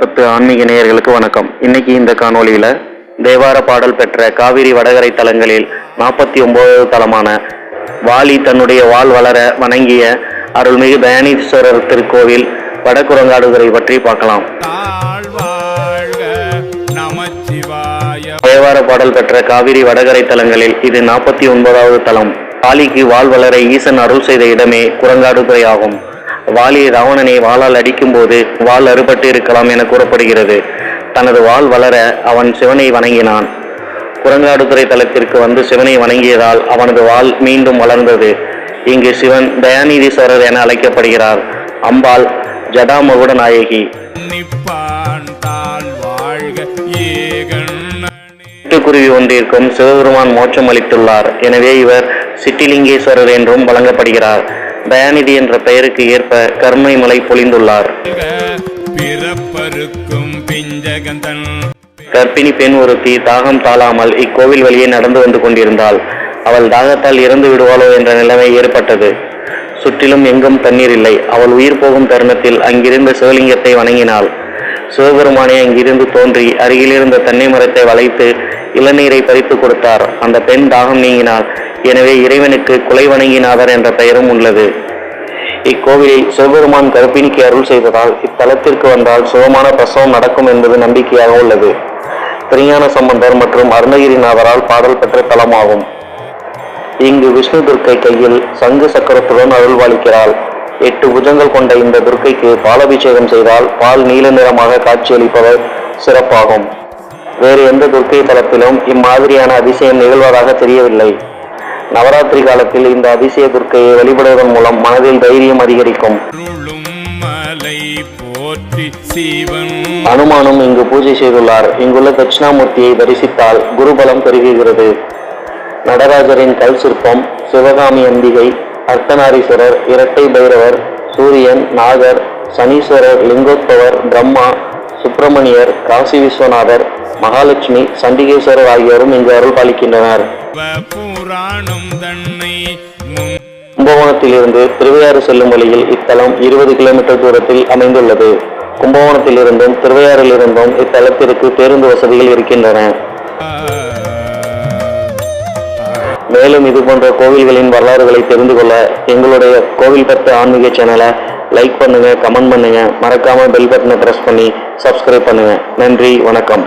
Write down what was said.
பத்து ஆன்மீக நேயர்களுக்கு வணக்கம். இன்னைக்கு இந்த காணொளியில தேவார பாடல் பெற்ற காவிரி வடகரை தலங்களில் நாற்பத்தி ஒன்பதாவது தலமான வாலி தன்னுடைய வாள் வளர வணங்கிய அருள்மிகு தயானீஸ்வரர் திருக்கோவில் வடகுரங்காடுதுறை பற்றி பார்க்கலாம். தேவார பாடல் பெற்ற காவிரி வடகரை தலங்களில் இது நாற்பத்தி ஒன்பதாவது தலம். வாலிக்கு வாள் வளர ஈசன் அருள் செய்த இடமே குரங்காடுதுறை ஆகும். வாலி ராவணனை வாளால் அடிக்கும்போது வாள் அறுபட்டு இருக்கலாம் என கூறப்படுகிறது. தனது வாள் வளர அவன் சிவனை வணங்கினான். குரங்காடுதுறை தலத்திற்கு வந்து சிவனை வணங்கியதால் அவனது வாள் மீண்டும் வளர்ந்தது. இங்கு சிவன் தயாநிதீஸ்வரர் என அழைக்கப்படுகிறார். அம்பாள் ஜடாமகுட நாயகி. சிட்டுக்குருவி ஒன்றிற்கும் சிவபெருமான் மோட்சம் அளித்துள்ளார். எனவே இவர் சிட்டிலிங்கேஸ்வரர் என்றும் வழங்கப்படுகிறார். தயாநிதி என்ற பெயருக்கு ஏற்ப கருணை மலை பொழிந்துள்ளார். கர்ப்பிணி பெண் ஒருத்தி தாகம் தாழாமல் இக்கோவில் வழியே நடந்து வந்து கொண்டிருந்தாள். அவள் தாகத்தால் இறந்து விடுவாளோ என்ற நிலைமை ஏற்பட்டது. சுற்றிலும் எங்கும் தண்ணீர் இல்லை. அவள் உயிர் போகும் தருணத்தில் அங்கிருந்த சிவலிங்கத்தை வணங்கினாள். சிவபெருமானே அங்கிருந்து தோன்றி அருகிலிருந்த தென்னை மரத்தை வளைத்து இளநீரை பறித்து கொடுத்தார். அந்த பெண் தாகம் நீங்கினாள் எனவே இறைவனுக்கு குலை வணங்கினாதர் என்ற பெயரும் உள்ளது. இக்கோவிலில் சிவபெருமான் கர்ப்பிணிக்கு அருள் செய்ததால் இத்தலத்திற்கு வந்தால் சுகமான பிரசவம் நடக்கும் என்பது நம்பிக்கையாக உள்ளது. திருஞான சம்பந்தர் மற்றும் அருணகிரிநாதரால் பாடல் பெற்ற தலமாகும் இங்கு விஷ்ணு துர்க்கை கையில் சங்கு சக்கரத்துடன் அருள்வாளிக்கிறாள். எட்டு புஜங்கள் கொண்ட இந்த துர்க்கைக்கு பாலபிஷேகம் செய்தால் பால் நீல நிறமாக காட்சியளிப்பவர் சிறப்பாகும். வேறு எந்த துர்க்கை தலத்திலும் இம்மாதிரியான அதிசயம் நிகழ்வதாக தெரியவில்லை. நவராத்திரி காலத்தில் இந்த அதிசய துர்க்கையை வழிபடுவதன் மூலம் மனதில் தைரியம் அதிகரிக்கும். அனுமானும் இங்கு பூஜை செய்துள்ளார். இங்குள்ள தட்சிணாமூர்த்தியை தரிசித்தால் குருபலம் பெருகுகிறது. நடராஜரின் கல் சிற்பம் சிவகாமி அம்பிகை அர்த்தநாரீஸ்வரர் இரட்டை பைரவர் சூரியன் நாகர் சனீஸ்வரர் லிங்கோத்பவர் பிரம்மா சுப்பிரமணியர் காசி விஸ்வநாதர் மகாலட்சுமி சண்டிகேஸ்வரர் ஆகியோரும் இங்கு அருள் பாலிக்கின்றனர். கும்பகோணத்திலிருந்து திருவையாறு செல்லும் வழியில் இத்தலம் இருபது கிலோமீட்டர் தூரத்தில் அமைந்துள்ளது. கும்பகோணத்திலிருந்தும் திருவையாறிலிருந்தும் இத்தலத்திற்கு பேருந்து வசதிகள் இருக்கின்றன. மேலும் இது போன்ற கோவில்களின் வரலாறுகளை தெரிந்து கொள்ள எங்களுடைய கோவில் பத்து ஆன்மீக சேனலை லைக் பண்ணுங்க கமெண்ட் பண்ணுங்க. மறக்காம பெல் பட்டனை பிரஸ் பண்ணி சப்ஸ்கிரைப் பண்ணுங்க. நன்றி வணக்கம்.